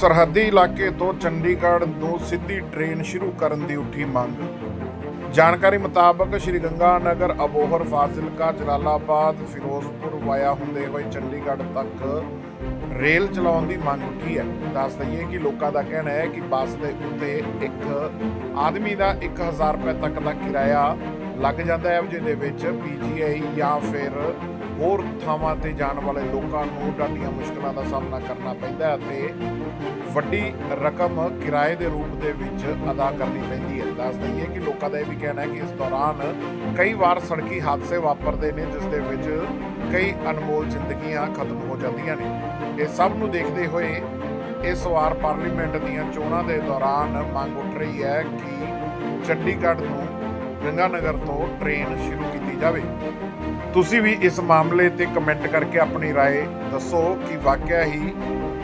ਸਰਹੱਦੀ ਇਲਾਕੇ ਤੋਂ ਚੰਡੀਗੜ੍ਹ ਨੂੰ ਸਿੱਧੀ ਟ੍ਰੇਨ ਸ਼ੁਰੂ ਕਰਨ ਦੀ ਉੱਠੀ ਮੰਗ। ਜਾਣਕਾਰੀ ਮੁਤਾਬਕ ਸ਼੍ਰੀ ਗੰਗਾ ਨਗਰ ਅਬੋਹਰ, ਫਾਜ਼ਿਲਕਾ, ਜਲਾਲਾਬਾਦ, ਫਿਰੋਜ਼ਪੁਰ ਵਾਇਆ ਹੁੰਦੇ ਹੋਏ ਚੰਡੀਗੜ੍ਹ ਤੱਕ ਰੇਲ ਚਲਾਉਣ ਦੀ ਮੰਗ ਉੱਠੀ ਹੈ। ਦੱਸ ਦਈਏ ਕਿ ਲੋਕਾਂ ਦਾ ਕਹਿਣਾ ਹੈ ਕਿ ਬੱਸ ਦੇ ਉੱਤੇ ਇੱਕ ਆਦਮੀ ਦਾ 1000 ਰੁਪਏ ਤੱਕ ਦਾ ਕਿਰਾਇਆ ਲੱਗ ਜਾਂਦਾ ਹੈ ਜਿਹਦੇ ਵਿੱਚ ਪੀਜੀਆਈ ਜਾਂ ਫਿਰ ਹੋਰ ਥਾਵਾਂ ਤੇ ਜਾਣ ਵਾਲੇ ਲੋਕਾਂ ਨੂੰ ਡਾਢੀਆਂ ਮੁਸ਼ਕਲਾਂ ਦਾ ਸਾਹਮਣਾ ਕਰਨਾ ਪੈਂਦਾ ਹੈ ਅਤੇ ਵੱਡੀ ਰਕਮ ਕਿਰਾਏ ਦੇ ਰੂਪ ਦੇ ਵਿੱਚ ਅਦਾ ਕਰਨੀ ਪੈਂਦੀ ਹੈ। ਦੱਸ ਦਈਏ ਕਿ ਲੋਕਾਂ ਦਾ ਇਹ ਵੀ ਕਹਿਣਾ ਹੈ ਕਿ ਇਸ ਦੌਰਾਨ ਕਈ ਵਾਰ ਸੜਕੀ ਹਾਦਸੇ ਵਾਪਰਦੇ ਨੇ, ਜਿਸ ਦੇ ਵਿੱਚ ਕਈ ਅਨਮੋਲ ਜ਼ਿੰਦਗੀਆਂ ਖਤਮ ਹੋ ਜਾਂਦੀਆਂ ਨੇ। ਇਹ ਸਭ ਨੂੰ ਦੇਖਦੇ ਹੋਏ ਇਸ ਵਾਰ ਪਾਰਲੀਮੈਂਟ ਦੀਆਂ ਚੋਣਾਂ ਦੇ ਦੌਰਾਨ ਮੰਗ ਉੱਠ ਰਹੀ ਹੈ ਕਿ ਚੰਡੀਗੜ੍ਹ ਨੂੰ ਗੰਗਾਨਗਰ ਤੋਂ ਟ੍ਰੇਨ ਸ਼ੁਰੂ ਕੀਤੀ ਜਾਵੇ ਤੁਸੀਂ ਵੀ ਇਸ ਮਾਮਲੇ ਤੇ ਕਮੈਂਟ ਕਰਕੇ ਆਪਣੀ رائے ਦੱਸੋ ਕਿ ਵਾਕਿਆ ਹੀ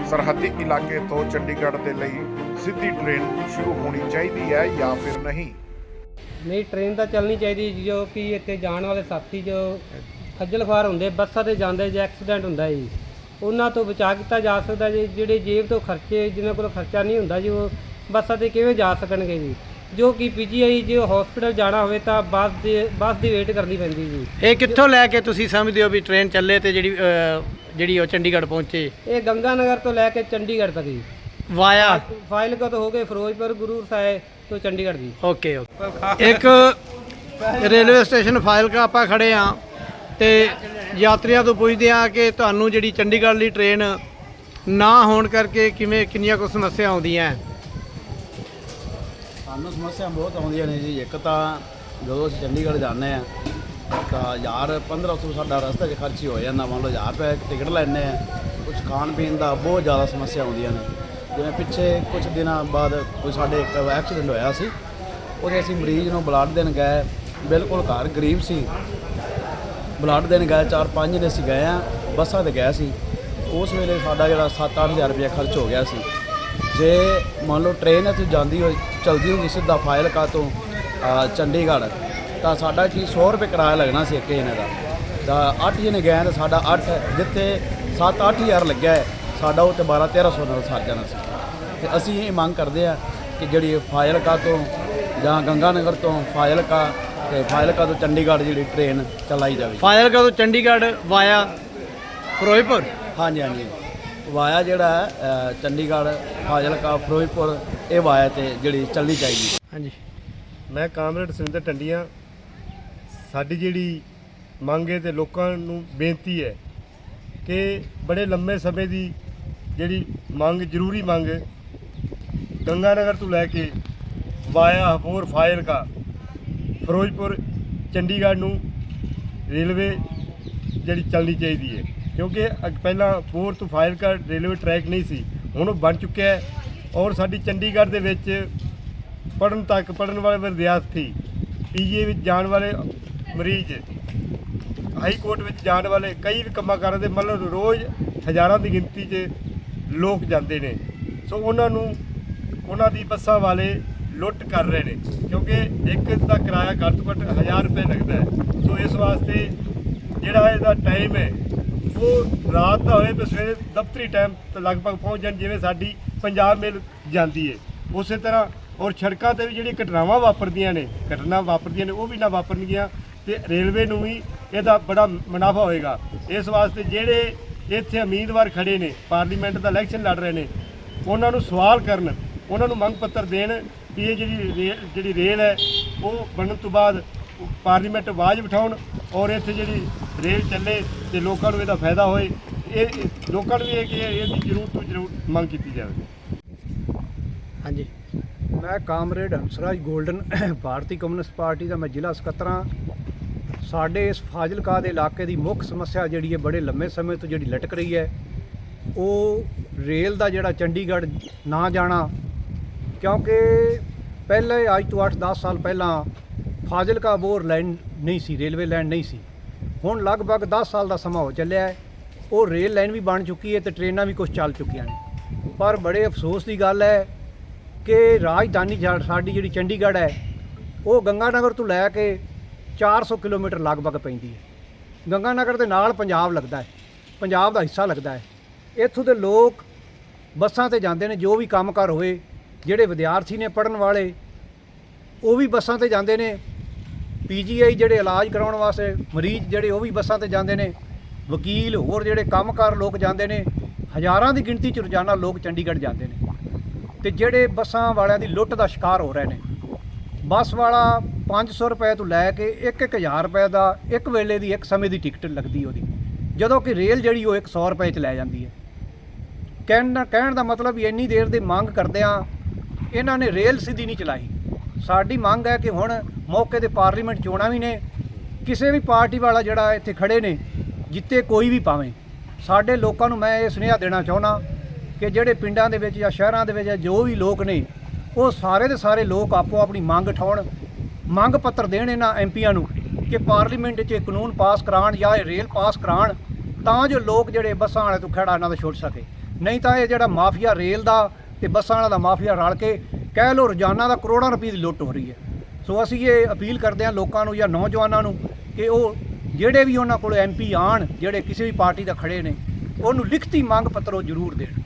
ਸਰਹੱਦੀ ਇਲਾਕੇ ਤੋਂ ਚੰਡੀਗੜ੍ਹ ਦੇ ਲਈ ਸਿੱਧੀ ਟ੍ਰੇਨ ਸ਼ੁਰੂ ਹੋਣੀ ਚਾਹੀਦੀ ਹੈ ਜਾਂ ਫਿਰ ਨਹੀਂ ਨਹੀਂ ਟ੍ਰੇਨ ਤਾਂ ਚੱਲਣੀ ਚਾਹੀਦੀ ਜੋ ਕਿ ਇੱਥੇ ਜਾਣ ਵਾਲੇ ਸਾਥੀ ਜੋ ਖੱਜਲ ਖੁਆਰ ਹੁੰਦੇ ਬੱਸਾਂ ਤੇ ਜਾਂਦੇ ਜੇ ਐਕਸੀਡੈਂਟ ਹੁੰਦਾ ਜੀ ਉਹਨਾਂ ਤੋਂ ਬਚਾ ਕੀਤਾ ਜਾ ਸਕਦਾ ਜੀ ਜਿਹੜੇ ਜੇਬ ਤੋਂ ਖਰਚੇ ਜਿਨ੍ਹਾਂ ਕੋਲ ਖਰਚਾ ਨਹੀਂ ਹੁੰਦਾ ਜੀ ਉਹ ਬੱਸਾਂ ਤੇ ਕਿਵੇਂ ਜਾ ਸਕਣਗੇ ਜੀ ਜੋ ਕਿ ਪੀਜੀਆਈ ਜੇ ਹਸਪੀਟਲ ਜਾਣਾ ਹੋਵੇ ਤਾਂ ਬੱਸ ਦੇ ਬੱਸ ਦੀ ਵੇਟ ਕਰਨੀ ਪੈਂਦੀ ਜੀ। ਇਹ ਕਿੱਥੋਂ ਲੈ ਕੇ ਤੁਸੀਂ ਸਮਝਦੇ ਹੋ ਵੀ ਟ੍ਰੇਨ ਚੱਲੇ ਤੇ ਜਿਹੜੀ ਅਹ, ਜਿਹੜੀ ਉਹ ਚੰਡੀਗੜ੍ਹ ਪਹੁੰਚੇ? ਇਹ ਗੰਗਾ ਨਗਰ ਤੋਂ ਲੈ ਕੇ ਚੰਡੀਗੜ੍ਹ ਤੱਕ ਜੀ। ਵਾਇਆ? ਫਾਈਲ ਤੋਂ ਹੋ ਕੇ ਫਿਰੋਜ਼ਪੁਰ ਗੁਰੂ ਸਾਹਿਬ ਤੋਂ ਚੰਡੀਗੜ੍ਹ ਜੀ। Okay okay. ਇੱਕ ਰੇਲਵੇ ਸਟੇਸ਼ਨ ਫਾਜ਼ਿਲਕਾ ਆਪਾਂ ਖੜੇ ਆ ਤੇ ਯਾਤਰੀਆਂ ਤੋਂ ਪੁੱਛਦੇ ਆ ਕਿ ਤੁਹਾਨੂੰ ਜਿਹੜੀ ਚੰਡੀਗੜ੍ਹ ਲਈ ਟ੍ਰੇਨ ਨਾ ਹੋਣ ਕਰਕੇ ਕਿਵੇਂ ਕਿੰਨੀਆਂ ਕੁ ਸਮੱਸਿਆ ਆਉਂਦੀਆਂ? ਸਾਨੂੰ ਸਮੱਸਿਆ ਬਹੁਤ ਆਉਂਦੀਆਂ ਨੇ ਜੀ। ਇੱਕ ਤਾਂ ਜਦੋਂ ਅਸੀਂ ਚੰਡੀਗੜ੍ਹ ਜਾਂਦੇ ਆ ਤਾਂ ਯਾਰ 1500 ਸਾਡਾ ਰਸਤੇ 'ਚ ਖਰਚ ਹੀ ਹੋ ਜਾਂਦਾ। ਮੰਨ ਲਓ 1000 ਰੁਪਏ ਟਿਕਟ ਲੈਣੇ ਆ ਕੁਝ ਖਾਣ ਪੀਣ ਦਾ ਬਹੁਤ ਜ਼ਿਆਦਾ ਸਮੱਸਿਆ ਆਉਂਦੀਆਂ ਨੇ। ਜਿਵੇਂ ਪਿੱਛੇ ਕੁਝ ਦਿਨਾਂ ਬਾਅਦ ਕੋਈ ਸਾਡੇ ਇੱਕ ਐਕਸੀਡੈਂਟ ਹੋਇਆ ਸੀ, ਉਹਦੇ ਅਸੀਂ ਮਰੀਜ਼ ਨੂੰ ਬਲੱਡ ਦੇਣ ਗਏ। ਬਿਲਕੁਲ ਘਰ ਗਰੀਬ ਸੀ। ਬਲੱਡ ਦੇਣ ਗਏ, ਚਾਰ ਪੰਜ ਦਿਨ ਅਸੀਂ ਗਏ ਆ ਬੱਸਾਂ ਤੇ ਗਏ ਸੀ। ਉਸ ਵੇਲੇ ਸਾਡਾ ਜਿਹੜਾ 7-8000 ਰੁਪਏ ਖਰਚ ਹੋ ਗਿਆ ਸੀ। ਜੇ ਮੰਨ ਲਓ ਟ੍ਰੇਨ ਇੱਥੇ ਜਾਂਦੀ ਹੋਈ ਚਲਦੀ ਹੁੰਦੀ ਸਿੱਧਾ ਫਾਜ਼ਿਲਕਾ ਤੋਂ ਚੰਡੀਗੜ੍ਹ। ਤਾਂ ਸਾਡਾ ਕੀ 100 ਰੁਪਏ ਕਿਰਾਇਆ ਲੱਗਣਾ ਸੀ ਇੱਕ ਜਣੇ ਦਾ। ਤਾਂ 8 ਜਣੇ ਗਏ ਤਾਂ ਸਾਡਾ 8 ਜਿੱਥੇ 7-8000 ਲੱਗਿਆ ਹੈ, ਸਾਡਾ ਉਹ ਤੇ 12-1300 ਨਾਲ ਸਰ ਜਾਣਾ ਸੀ। ਤੇ ਅਸੀਂ ਇਹ ਮੰਗ ਕਰਦੇ ਆ ਕਿ ਜਿਹੜੀ ਫਾਜ਼ਿਲਕਾ ਤੋਂ ਜਾਂ ਗੰਗਾਨਗਰ ਤੋਂ ਫਾਜ਼ਿਲਕਾ ਤੇ ਫਾਜ਼ਿਲਕਾ ਤੋਂ ਚੰਡੀਗੜ੍ਹ ਜਿਹੜੀ ਟ੍ਰੇਨ ਚਲਾਈ ਜਾਵੇ। ਫਾਜ਼ਿਲਕਾ ਤੋਂ ਚੰਡੀਗੜ੍ਹ ਵਾਇਆ ਫਿਰੋਜ਼ਪੁਰ? ਹਾਂਜੀ ਹਾਂਜੀ। ਵਾਇਆ ਜਿਹੜਾ ਹੈ, ਅ, ਚੰਡੀਗੜ੍ਹ ਫਾਜ਼ਿਲਕਾ ਫਿਰੋਜ਼ਪੁਰ ਇਹ ਵਾਇਆ ਤੇ ਜਿਹੜੀ ਚੱਲਣੀ ਚਾਹੀਦੀ ਹਾਂਜੀ। ਮੈਂ ਕਾਮਰੇਡ ਸੁਰਿੰਦਰ ਟੰਡੀਆਂ। ਸਾਡੀ ਜਿਹੜੀ ਮੰਗ ਹੈ ਤੇ ਲੋਕਾਂ ਨੂੰ ਬੇਨਤੀ ਹੈ ਕਿ ਬੜੇ ਲੰਮੇ ਸਮੇਂ ਦੀ ਜਿਹੜੀ ਮੰਗ ਜ਼ਰੂਰੀ ਮੰਗ ਗੰਗਾਨਗਰ ਤੋਂ ਲੈ ਕੇ ਵਾਇਆ ਹਪੂਰ ਫਾਜ਼ਿਲਕਾ ਫਿਰੋਜ਼ਪੁਰ ਚੰਡੀਗੜ੍ਹ ਨੂੰ ਰੇਲਵੇ ਜਿਹੜੀ ਚੱਲਣੀ ਚਾਹੀਦੀ ਹੈ। ਕਿਉਂਕਿ ਅੱਗ- ਪਹਿਲਾਂ ਫੋਰ ਤੋਂ ਫਾਜ਼ਿਲਕਾ ਰੇਲਵੇ ਟਰੈਕ ਨਹੀਂ ਸੀ, ਹੁਣ ਉਹ ਬਣ ਚੁੱਕਿਆ ਹੈ ਔਰ ਸਾਡੀ ਚੰਡੀਗੜ੍ਹ ਦੇ ਵਿੱਚ ਪੜਨ ਤੱਕ ਪੜਨ ਵਾਲੇ ਵਿਦਿਆਰਥੀ ਪੀਜੀ ਵਿੱਚ ਜਾਣ ਵਾਲੇ ਮਰੀਜ਼, ਹਾਈ ਕੋਰਟ ਵਿੱਚ ਜਾਣ ਵਾਲੇ ਕਈ ਵੀ ਕੰਮਾਂ ਕਾਰਾਂ ਦੇ ਮਤਲਬ ਰੋਜ਼ ਹਜ਼ਾਰਾਂ ਦੀ ਗਿਣਤੀ 'ਚ ਲੋਕ ਜਾਂਦੇ ਨੇ। ਸੋ ਉਹਨਾਂ ਨੂੰ, ਉਹਨਾਂ ਦੀ ਬੱਸਾਂ ਵਾਲੇ ਲੁੱਟ ਕਰ ਰਹੇ ਨੇ, ਕਿਉਂਕਿ ਇੱਕ ਦਾ ਕਿਰਾਇਆ ਘੱਟ ਤੋਂ ਘੱਟ 1000 ਰੁਪਏ ਲੱਗਦਾ ਹੈ। ਸੋ ਇਸ ਵਾਸਤੇ ਜਿਹੜਾ ਇਹਦਾ ਟਾਈਮ ਹੈ ਉਹ ਰਾਤ ਦਾ ਹੋਏ ਤੇ ਸਵੇਰੇ ਦਫ਼ਤਰੀ ਟਾਈਮ ਤੇ ਲਗਭਗ ਪਹੁੰਚ ਜਾਣ, ਜਿਵੇਂ ਸਾਡੀ ਪੰਜਾਬ ਮੇਲ ਜਾਂਦੀ ਹੈ ਉਸੇ ਤਰ੍ਹਾਂ ਔਰ ਸੜਕਾਂ ਤੇ ਵੀ ਜਿਹੜੀ ਘਟਨਾਵਾਂ ਵਾਪਰਦੀਆਂ ਨੇ, ਘਟਨਾ ਵਾਪਰਦੀਆਂ ਨੇ, ਉਹ ਵੀ ਨਾ ਵਾਪਰਨਗੀਆਂ ਤੇ ਰੇਲਵੇ ਨੂੰ ਵੀ ਇਹਦਾ ਬੜਾ ਮੁਨਾਫਾ ਹੋਏਗਾ। ਇਸ ਵਾਸਤੇ ਜਿਹੜੇ ਇੱਥੇ ਉਮੀਦਵਾਰ ਖੜੇ ਨੇ, ਪਾਰਲੀਮੈਂਟ ਦਾ ਇਲੈਕਸ਼ਨ ਲੜ ਰਹੇ ਨੇ, ਉਹਨਾਂ ਨੂੰ ਸਵਾਲ ਕਰਨ, ਉਹਨਾਂ ਨੂੰ ਮੰਗ ਪੱਤਰ ਦੇਣ ਕਿ ਇਹ ਜਿਹੜੀ ਰੇਲ ਜਿਹੜੀ ਰੇਲ ਹੈ, ਉਹ ਬਣਨ ਤੋਂ ਬਾਅਦ ਪਾਰਲੀਮੈਂਟ ਆਵਾਜ਼ ਉਠਾਉਣ ਔਰ ਇੱਥੇ ਜਿਹੜੀ ਰੇਲ ਚੱਲੇ ਤੇ ਲੋਕਾਂ ਨੂੰ ਇਹਦਾ ਫਾਇਦਾ ਹੋਏ ਇਹ ਲੋਕਾਂ ਨੂੰ ਵੀ ਇਹ ਕਿ ਇਹਦੀ ਜ਼ਰੂਰ ਤੋਂ ਜ਼ਰੂਰ ਮੰਗ ਕੀਤੀ ਜਾਵੇ। ਹਾਂਜੀ। ਮੈਂ ਕਾਮਰੇਡ ਹੰਸਰਾਜ 골ਡਨ ਭਾਰਤੀ ਕਮਿਊਨਿਸਟ ਪਾਰਟੀ ਦਾ ਮੈਂ ਜ਼ਿਲ੍ਹਾ ਸਕੱਤਰ ਹਾਂ। ਸਾਡੇ ਇਸ ਫਾਜ਼ਿਲਕਾ ਦੇ ਇਲਾਕੇ ਦੀ ਮੁੱਖ ਸਮੱਸਿਆ ਜਿਹੜੀ ਹੈ ਬੜੇ ਲੰਮੇ ਸਮੇਂ ਤੋਂ ਜਿਹੜੀ ਲਟਕ ਰਹੀ ਹੈ। ਉਹ ਰੇਲ ਦਾ ਜਿਹੜਾ ਚੰਡੀਗੜ੍ਹ ਨਾ ਜਾਣਾ ਕਿਉਂਕਿ ਪਹਿਲੇ ਅੱਜ ਤੋਂ 8-10 ਸਾਲ ਪਹਿਲਾਂ ਫਾਜ਼ਿਲਕਾ ਬੋਰ ਲਾਈਨ ਨਹੀਂ ਸੀ, ਰੇਲਵੇ ਲਾਈਨ ਨਹੀਂ ਸੀ। ਹੁਣ ਲਗਭਗ 10 ਸਾਲ ਦਾ ਸਮਾਂ ਹੋ ਚੱਲਿਆ ਹੈ। ਉਹ ਰੇਲ ਲਾਈਨ ਵੀ ਬਣ ਚੁੱਕੀ ਹੈ ਤੇ ਟ੍ਰੇਨਾਂ ਵੀ ਕੁਝ ਚੱਲ ਚੁੱਕੀਆਂ ਨੇ। ਪਰ ਬੜੇ ਅਫਸੋਸ ਦੀ ਗੱਲ ਹੈ ਕਿ ਰਾਜਧਾਨੀ ਸਾ- ਸਾਡੀ ਜਿਹੜੀ ਚੰਡੀਗੜ੍ਹ ਹੈ, ਉਹ ਗੰਗਾਨਗਰ ਤੋਂ ਲੈ ਕੇ 400 ਕਿਲੋਮੀਟਰ ਲਗਭਗ ਪੈਂਦੀ ਹੈ। ਗੰਗਾਨਗਰ ਦੇ ਨਾਲ ਪੰਜਾਬ ਲੱਗਦਾ ਹੈ, ਪੰਜਾਬ ਦਾ ਹਿੱਸਾ ਲੱਗਦਾ ਹੈ। ਇੱਥੋਂ ਦੇ ਲੋਕ ਬੱਸਾਂ ਤੇ ਜਾਂਦੇ ਨੇ, ਜੋ ਵੀ ਕੰਮਕਾਰ ਹੋਏ, ਜਿਹੜੇ ਵਿਦਿਆਰਥੀ ਨੇ ਪੜਨ ਵਾਲੇ, ਉਹ ਵੀ ਬੱਸਾਂ ਤੇ ਜਾਂਦੇ ਨੇ। ਪੀਜੀਆਈ ਜਿਹੜੇ ਇਲਾਜ ਕਰਾਉਣ ਵਾਸਤੇ ਮਰੀਜ਼ ਜਿਹੜੇ ਉਹ ਵੀ ਬੱਸਾਂ ਤੇ ਜਾਂਦੇ ਨੇ, ਵਕੀਲ ਹੋਰ ਜਿਹੜੇ ਕੰਮਕਾਰ ਲੋਕ ਜਾਂਦੇ ਨੇ, ਹਜ਼ਾਰਾਂ ਦੀ ਗਿਣਤੀ ਚ ਰੋਜ਼ਾਨਾ ਲੋਕ ਚੰਡੀਗੜ੍ਹ ਜਾਂਦੇ ਨੇ। ਤੇ ਜਿਹੜੇ ਬੱਸਾਂ ਵਾਲਿਆਂ ਦੀ ਲੁੱਟ ਦਾ ਸ਼ਿਕਾਰ ਹੋ ਰਹੇ ਨੇ, ਬੱਸ ਵਾਲਾ 500 ਰੁਪਏ ਤੋਂ ਲੈ ਕੇ 1-1000 ਰੁਪਏ ਦਾ ਇੱਕ ਵੇਲੇ ਦੀ ਇੱਕ ਸਮੇਂ ਦੀ ਟਿਕਟ ਲੱਗਦੀ ਉਹਦੀ, ਜਦੋਂ ਕਿ ਰੇਲ ਜਿਹੜੀ ਉਹ 100 ਰੁਪਏ ਚ ਲੈ ਜਾਂਦੀ ਹੈ। ਕਹਿਣ ਦਾ ਕਹਿਣ ਦਾ ਮਤਲਬ ਵੀ ਇੰਨੀ ਦੇਰ ਦੀ ਮੰਗ ਕਰਦਿਆਂ ਇਹਨਾਂ ਨੇ ਰੇਲ ਸਿੱਧੀ ਨਹੀਂ ਚਲਾਈ। ਸਾਡੀ ਮੰਗ ਹੈ ਕਿ ਹੁਣ ਮੌਕੇ ਤੇ ਪਾਰਲੀਮੈਂਟ ਚੋਣਾਂ ਵੀ ਨੇ, ਕਿਸੇ ਵੀ ਪਾਰਟੀ ਵਾਲਾ ਜਿਹੜਾ ਇੱਥੇ ਖੜੇ ਨੇ, ਜਿੱਤੇ ਕੋਈ ਵੀ ਪਾਵੇਂ। ਸਾਡੇ ਲੋਕਾਂ ਨੂੰ ਮੈਂ ਇਹ ਸੁਨੇਹਾ ਦੇਣਾ ਚਾਹੁੰਦਾ ਕਿ ਜਿਹੜੇ ਪਿੰਡਾਂ ਦੇ ਵਿੱਚ ਜਾਂ ਸ਼ਹਿਰਾਂ ਦੇ ਵਿੱਚ ਜੋ ਵੀ ਲੋਕ ਨੇ, ਉਹ ਸਾਰੇ ਦੇ ਸਾਰੇ ਲੋਕ ਆਪੋ ਆਪਣੀ ਮੰਗ ਉਠਾਉਣ ਮੰਗ ਪੱਤਰ ਦੇਣ ਇਹਨਾਂ ਐਮਪੀਆਂ ਨੂੰ ਕਿ ਪਾਰਲੀਮੈਂਟ 'ਚ ਇਹ ਕਾਨੂੰਨ ਪਾਸ ਕਰਾਉਣ ਜਾਂ ਇਹ ਰੇਲ ਪਾਸ ਕਰਾਉਣ, ਤਾਂ ਜੋ ਲੋਕ ਜਿਹੜੇ ਬੱਸਾਂ ਵਾਲੇ ਤੋਂ ਖੜਾ ਇਹਨਾਂ ਦਾ ਛੁੱਟ ਸਕੇ। ਨਹੀਂ ਤਾਂ ਇਹ ਜਿਹੜਾ ਮਾਫੀਆ ਰੇਲ ਦਾ ਤੇ ਬੱਸਾਂ ਵਾਲਾ ਦਾ ਮਾਫੀਆ ਰਲ ਕੇ, ਕਹਿ ਲੋ ਰੋਜ਼ਾਨਾ ਦਾ ਕਰੋੜਾਂ ਰੁਪਏ ਦੀ ਲੁੱਟ ਹੋ ਰਹੀ ਹੈ। ਸੋ ਅਸੀਂ ਇਹ ਅਪੀਲ ਕਰਦੇ ਹਾਂ ਲੋਕਾਂ ਨੂੰ ਜਾਂ ਨੌਜਵਾਨਾਂ ਨੂੰ ਕਿ ਉਹ ਜਿਹੜੇ ਵੀ ਉਹਨਾਂ ਕੋਲ ਐਮਪੀ ਆਣ ਜਿਹੜੇ ਕਿਸੇ ਵੀ ਪਾਰਟੀ ਦਾ ਖੜੇ ਨੇ, ਉਹਨੂੰ ਲਿਖਤੀ ਮੰਗ ਪੱਤਰ ਉਹ ਜ਼ਰੂਰ ਦੇਣ।